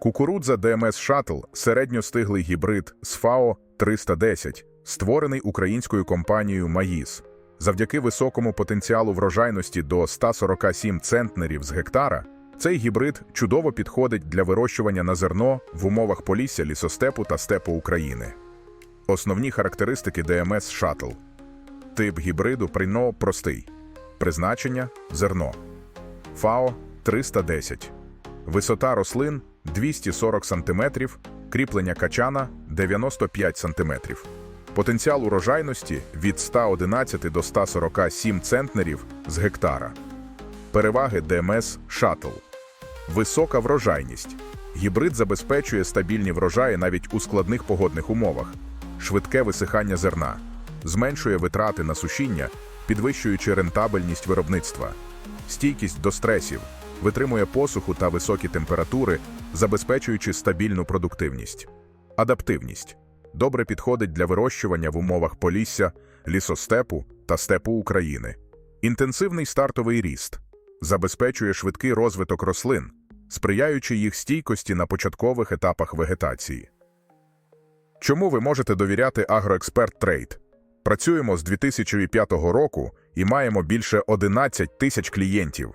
Кукурудза ДМС Шаттл середньостиглий гібрид з ФАО 310, створений українською компанією Маїс. Завдяки високому потенціалу врожайності до 147 центнерів з гектара, цей гібрид чудово підходить для вирощування на зерно в умовах полісся лісостепу та степу України. Основні характеристики ДМС Шаттл. Тип гібриду прино простий. Призначення зерно. ФАО 310. Висота рослин 240 см, кріплення качана 95 см. Потенціал урожайності від 111 до 147 центнерів з гектара. Переваги ДМС Шаттл. Висока врожайність. Гібрид забезпечує стабільні врожаї навіть у складних погодних умовах, швидке висихання зерна, зменшує витрати на сушіння, підвищуючи рентабельність виробництва, стійкість до стресів, витримує посуху та високі температури, забезпечуючи стабільну продуктивність. Адаптивність добре підходить для вирощування в умовах полісся, лісостепу та степу України. Інтенсивний стартовий ріст забезпечує швидкий розвиток рослин, сприяючи їх стійкості на початкових етапах вегетації. Чому ви можете довіряти Агроексперт Трейд? Працюємо з 2005 року і маємо більше 11 тисяч клієнтів.